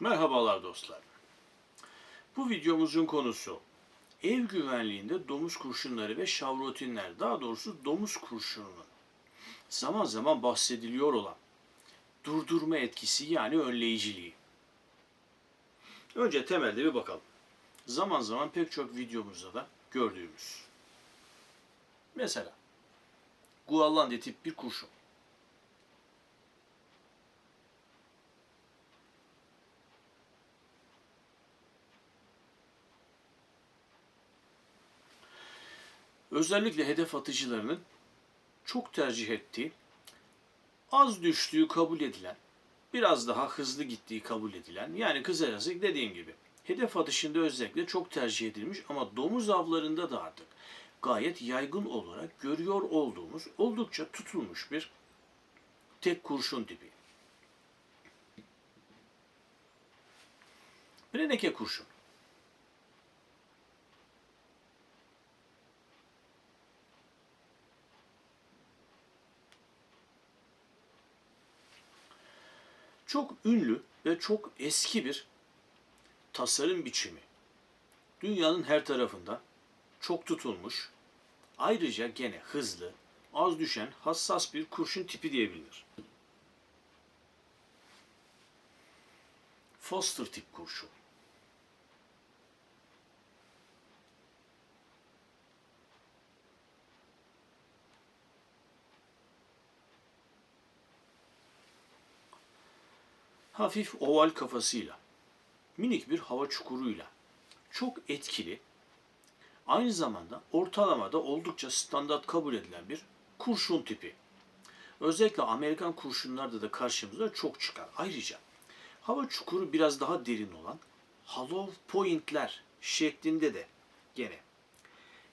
Merhabalar dostlar. Bu videomuzun konusu ev güvenliğinde domuz kurşunları ve şavrotinler, daha doğrusu domuz kurşununun zaman zaman bahsediliyor olan durdurma etkisi yani önleyiciliği. Önce temelde bir bakalım. Zaman zaman pek çok videomuzda da gördüğümüz. Mesela Guallandi tip bir kurşun. Özellikle hedef atıcılarının çok tercih ettiği, az düştüğü kabul edilen, biraz daha hızlı gittiği kabul edilen, yani kısacası dediğim gibi hedef atışında özellikle çok tercih edilmiş ama domuz avlarında da artık gayet yaygın olarak görüyor olduğumuz oldukça tutulmuş bir tek kurşun tipi. Breneke kurşun. Çok ünlü ve çok eski bir tasarım biçimi. Dünyanın her tarafında çok tutulmuş, ayrıca gene hızlı, az düşen hassas bir kurşun tipi diyebilir. Foster tip kurşun. Hafif oval kafasıyla, minik bir hava çukuruyla çok etkili, aynı zamanda ortalamada oldukça standart kabul edilen bir kurşun tipi. Özellikle Amerikan kurşunlarda da karşımıza çok çıkar. Ayrıca hava çukuru biraz daha derin olan hollow pointler şeklinde de gene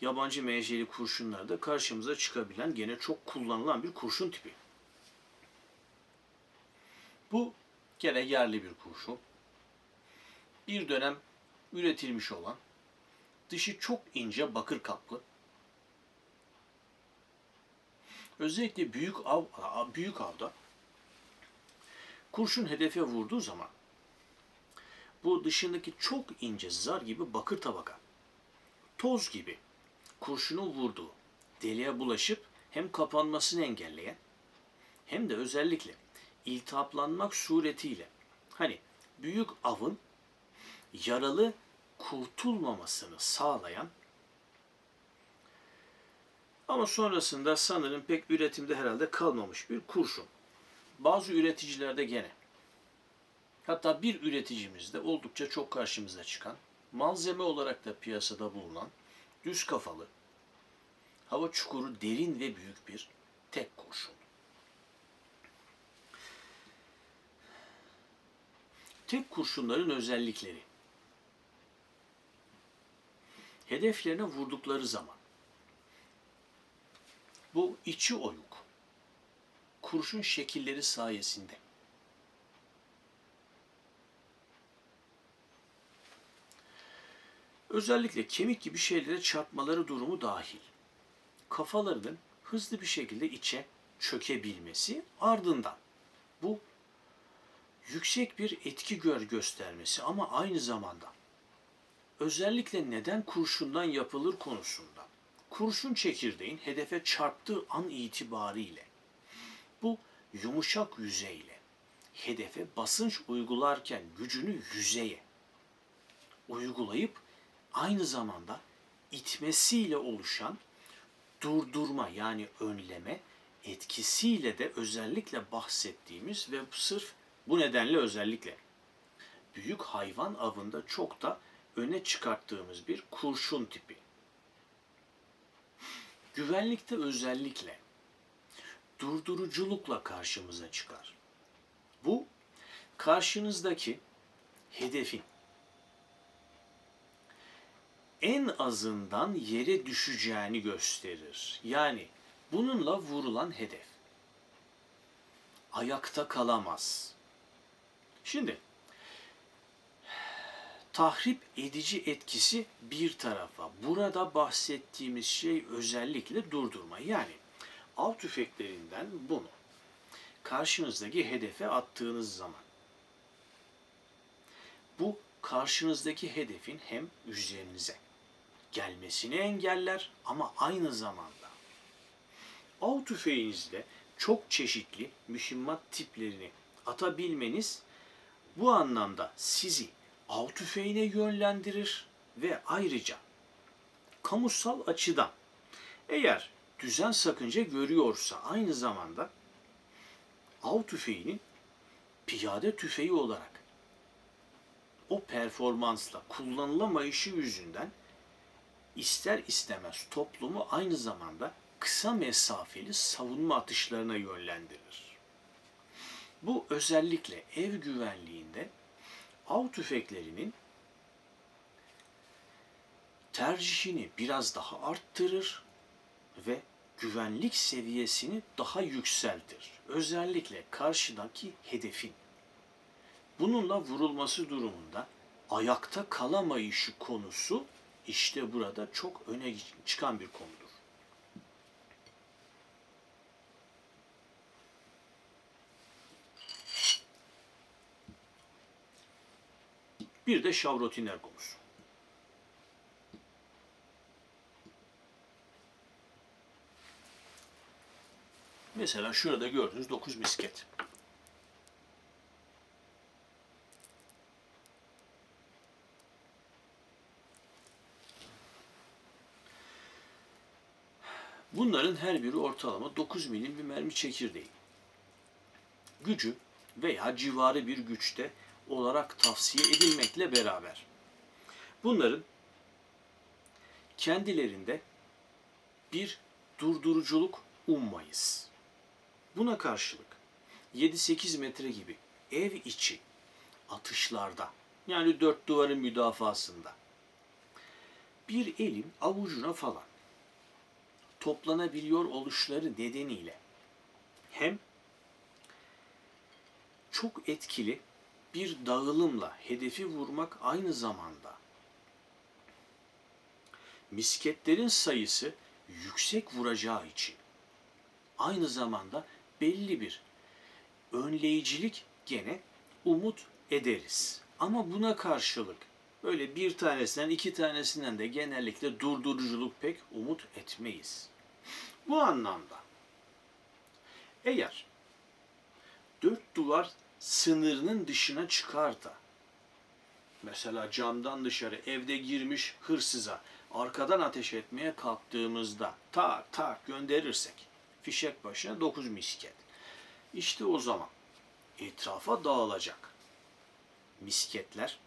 yabancı menşeli kurşunlarda karşımıza çıkabilen gene çok kullanılan bir kurşun tipi. Bu Gene yerli bir kurşun. Bir dönem üretilmiş olan, dışı çok ince bakır kaplı. Özellikle büyük av büyük avda kurşun hedefe vurduğu zaman bu dışındaki çok ince zar gibi bakır tabaka toz gibi kurşunun vurduğu deliğe bulaşıp hem kapanmasını engelleyen hem de özellikle iltihaplanmak suretiyle hani büyük avın yaralı kurtulmamasını sağlayan ama sonrasında sanırım pek üretimde herhalde kalmamış bir kurşun. Bazı üreticilerde gene hatta bir üreticimizde oldukça çok karşımıza çıkan malzeme olarak da piyasada bulunan düz kafalı hava çukuru derin ve büyük bir tek kurşun. Tek kurşunların özellikleri. Hedeflerine vurdukları zaman. Bu içi oyuk. Kurşun şekilleri sayesinde. Özellikle kemik gibi şeylere çarpmaları durumu dahil. Kafalarının hızlı bir şekilde içe çökebilmesi ardından. Bu yüksek bir etki gör göstermesi ama aynı zamanda özellikle neden kurşundan yapılır konusunda kurşun çekirdeğin hedefe çarptığı an itibariyle bu yumuşak yüzeyle hedefe basınç uygularken gücünü yüzeye uygulayıp aynı zamanda itmesiyle oluşan durdurma yani önleme etkisiyle de özellikle bahsettiğimiz ve sırf bu nedenle özellikle büyük hayvan avında çok da öne çıkarttığımız bir kurşun tipi. Güvenlikte özellikle durduruculukla karşımıza çıkar. Bu karşınızdaki hedefin en azından yere düşeceğini gösterir. Yani bununla vurulan hedef ayakta kalamaz. Şimdi tahrip edici etkisi bir tarafa. Burada bahsettiğimiz şey özellikle durdurma. Yani av tüfeklerinden bunu karşınızdaki hedefe attığınız zaman Bu karşınızdaki hedefin hem üzerinize gelmesini engeller ama aynı zamanda av tüfeğinizle çok çeşitli mühimmat tiplerini atabilmeniz bu anlamda sizi av tüfeğine yönlendirir ve ayrıca kamusal açıdan eğer düzen sakınca görüyorsa aynı zamanda av tüfeğinin piyade tüfeği olarak o performansla kullanılamayışı yüzünden ister istemez toplumu aynı zamanda kısa mesafeli savunma atışlarına yönlendirir. Bu özellikle ev güvenliğinde av tüfeklerinin tercihini biraz daha arttırır ve güvenlik seviyesini daha yükseltir. Özellikle karşıdaki hedefin. Bununla vurulması durumunda ayakta kalamayışı konusu işte burada çok öne çıkan bir konudur. Bir de şavrotiner konusu. Mesela şurada gördüğünüz 9 misket. Bunların her biri ortalama 9 milim bir mermi çekirdeği. Gücü veya civarı bir güçte olarak tavsiye edilmekle beraber bunların kendilerinde bir durduruculuk ummayız. Buna karşılık 7-8 metre gibi ev içi atışlarda yani dört duvarın müdafasında bir elin avucuna falan toplanabiliyor oluşları nedeniyle hem çok etkili bir dağılımla hedefi vurmak aynı zamanda misketlerin sayısı yüksek vuracağı için aynı zamanda belli bir önleyicilik gene umut ederiz. Ama buna karşılık böyle bir tanesinden iki tanesinden de genellikle durduruculuk pek umut etmeyiz. Bu anlamda eğer dört duvar sınırının dışına çıkar da mesela camdan dışarı evde girmiş hırsıza arkadan ateş etmeye kalktığımızda tak tak gönderirsek fişek başına 9 misket. İşte o zaman etrafa dağılacak misketler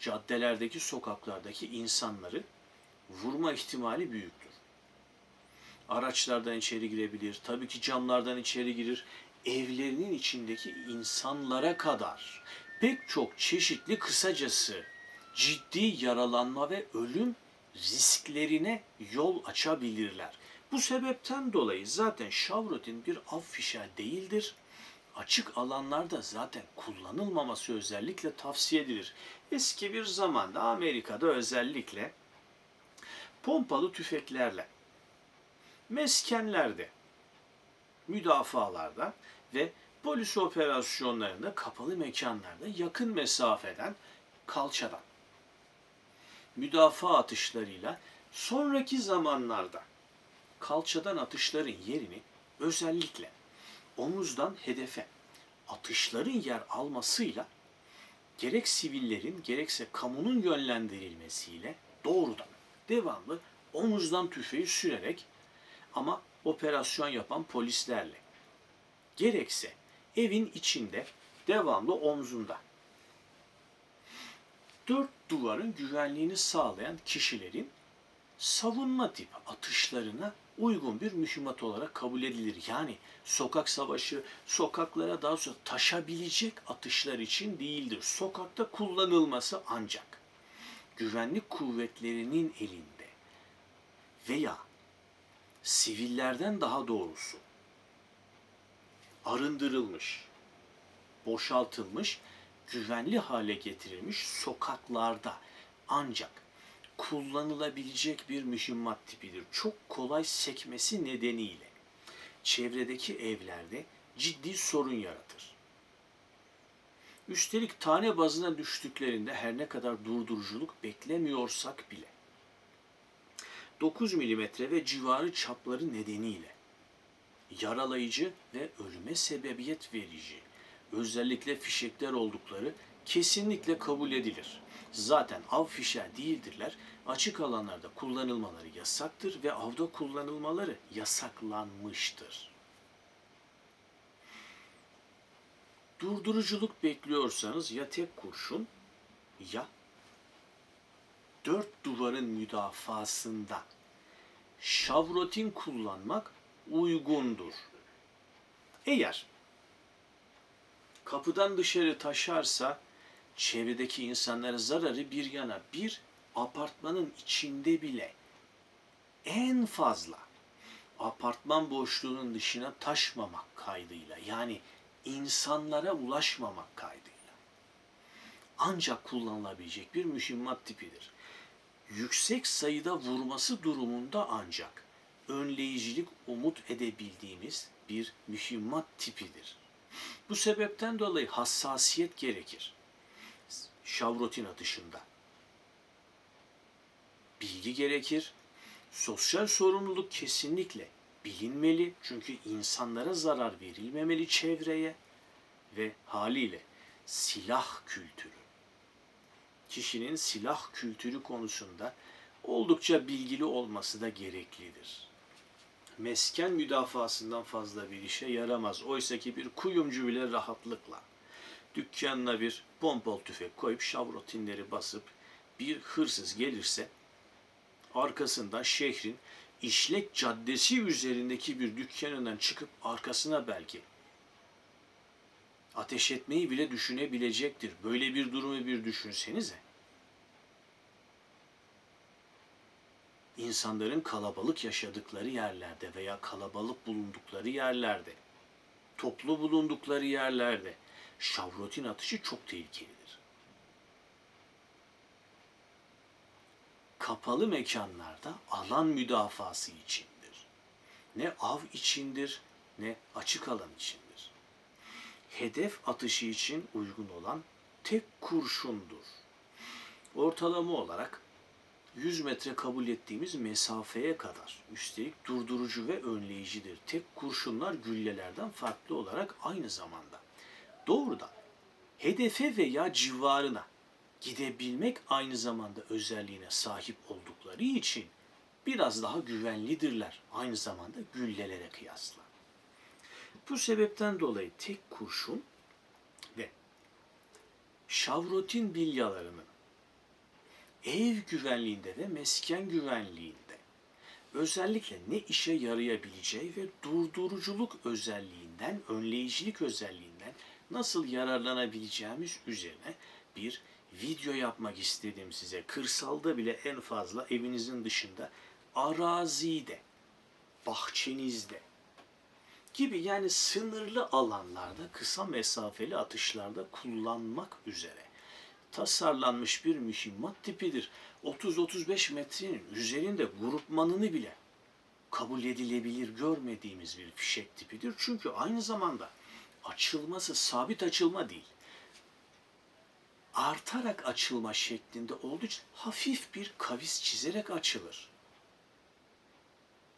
caddelerdeki sokaklardaki insanları vurma ihtimali büyüktür. Araçlardan içeri girebilir, tabii ki camlardan içeri girir, evlerinin içindeki insanlara kadar pek çok çeşitli kısacası ciddi yaralanma ve ölüm risklerine yol açabilirler. Bu sebepten dolayı zaten şavrotin bir av fişeği değildir. Açık alanlarda zaten kullanılmaması özellikle tavsiye edilir. Eski bir zamanda Amerika'da özellikle pompalı tüfeklerle meskenlerde, müdafalarda ve polis operasyonlarında kapalı mekanlarda yakın mesafeden kalçadan. Müdafaa atışlarıyla sonraki zamanlarda kalçadan atışların yerini özellikle omuzdan hedefe atışların yer almasıyla gerek sivillerin gerekse kamunun yönlendirilmesiyle doğrudan devamlı omuzdan tüfeği sürerek ama operasyon yapan polislerle gerekse evin içinde devamlı omzunda dört duvarın güvenliğini sağlayan kişilerin savunma tipi atışlarına uygun bir mühimmat olarak kabul edilir. Yani sokak savaşı sokaklara daha sonra taşabilecek atışlar için değildir. Sokakta kullanılması ancak güvenlik kuvvetlerinin elinde veya sivillerden daha doğrusu arındırılmış, boşaltılmış, güvenli hale getirilmiş sokaklarda ancak kullanılabilecek bir mühimmat tipidir. Çok kolay sekmesi nedeniyle çevredeki evlerde ciddi sorun yaratır. Üstelik tane bazına düştüklerinde her ne kadar durduruculuk beklemiyorsak bile 9 mm ve civarı çapları nedeniyle yaralayıcı ve ölüme sebebiyet verici özellikle fişekler oldukları kesinlikle kabul edilir. Zaten av fişeği değildirler. Açık alanlarda kullanılmaları yasaktır ve avda kullanılmaları yasaklanmıştır. Durduruculuk bekliyorsanız ya tek kurşun ya dört duvarın müdafasında şavrotin kullanmak uygundur. Eğer kapıdan dışarı taşarsa çevredeki insanlara zararı bir yana bir apartmanın içinde bile en fazla apartman boşluğunun dışına taşmamak kaydıyla yani insanlara ulaşmamak kaydıyla ancak kullanılabilecek bir mühimmat tipidir. Yüksek sayıda vurması durumunda ancak önleyicilik umut edebildiğimiz bir mühimmat tipidir. Bu sebepten dolayı hassasiyet gerekir. Şavrotin atışında. Bilgi gerekir. Sosyal sorumluluk kesinlikle bilinmeli. Çünkü insanlara zarar verilmemeli çevreye ve haliyle silah kültürü. Kişinin silah kültürü konusunda oldukça bilgili olması da gereklidir mesken müdafasından fazla bir işe yaramaz. Oysa ki bir kuyumcu bile rahatlıkla dükkanına bir pompol tüfek koyup şavrotinleri basıp bir hırsız gelirse arkasından şehrin işlek caddesi üzerindeki bir dükkanından çıkıp arkasına belki ateş etmeyi bile düşünebilecektir. Böyle bir durumu bir düşünsenize. insanların kalabalık yaşadıkları yerlerde veya kalabalık bulundukları yerlerde, toplu bulundukları yerlerde şavrotin atışı çok tehlikelidir. Kapalı mekanlarda alan müdafası içindir. Ne av içindir ne açık alan içindir. Hedef atışı için uygun olan tek kurşundur. Ortalama olarak 100 metre kabul ettiğimiz mesafeye kadar. Üstelik durdurucu ve önleyicidir. Tek kurşunlar güllelerden farklı olarak aynı zamanda. Doğrudan hedefe veya civarına gidebilmek aynı zamanda özelliğine sahip oldukları için biraz daha güvenlidirler aynı zamanda güllelere kıyasla. Bu sebepten dolayı tek kurşun ve şavrotin bilyalarının ev güvenliğinde ve mesken güvenliğinde özellikle ne işe yarayabileceği ve durduruculuk özelliğinden, önleyicilik özelliğinden nasıl yararlanabileceğimiz üzerine bir video yapmak istedim size. Kırsalda bile en fazla evinizin dışında, arazide, bahçenizde gibi yani sınırlı alanlarda kısa mesafeli atışlarda kullanmak üzere tasarlanmış bir mühimmat tipidir. 30-35 metrenin üzerinde grupmanını bile kabul edilebilir görmediğimiz bir fişek tipidir. Çünkü aynı zamanda açılması sabit açılma değil. Artarak açılma şeklinde olduğu için hafif bir kavis çizerek açılır.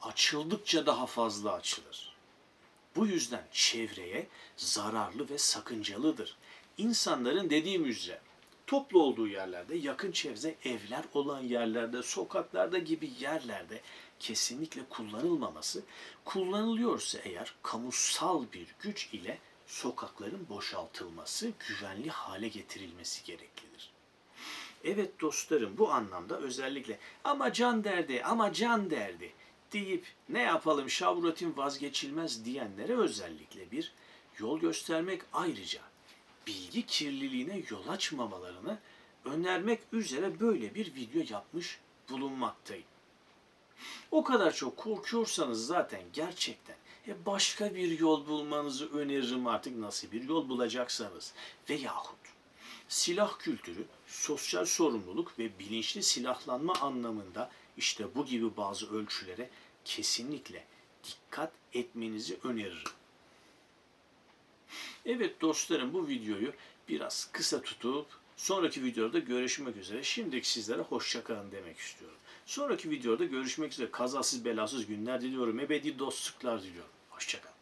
Açıldıkça daha fazla açılır. Bu yüzden çevreye zararlı ve sakıncalıdır. İnsanların dediğim üzere toplu olduğu yerlerde, yakın çevre evler olan yerlerde, sokaklarda gibi yerlerde kesinlikle kullanılmaması, kullanılıyorsa eğer kamusal bir güç ile sokakların boşaltılması, güvenli hale getirilmesi gereklidir. Evet dostlarım bu anlamda özellikle ama can derdi, ama can derdi deyip ne yapalım şavrotin vazgeçilmez diyenlere özellikle bir yol göstermek ayrıca bilgi kirliliğine yol açmamalarını önermek üzere böyle bir video yapmış bulunmaktayım. O kadar çok korkuyorsanız zaten gerçekten e başka bir yol bulmanızı öneririm artık nasıl bir yol bulacaksanız. Veyahut silah kültürü, sosyal sorumluluk ve bilinçli silahlanma anlamında işte bu gibi bazı ölçülere kesinlikle dikkat etmenizi öneririm. Evet dostlarım bu videoyu biraz kısa tutup sonraki videoda görüşmek üzere. Şimdilik sizlere hoşçakalın demek istiyorum. Sonraki videoda görüşmek üzere. Kazasız belasız günler diliyorum. Ebedi dostluklar diliyorum. Hoşçakalın.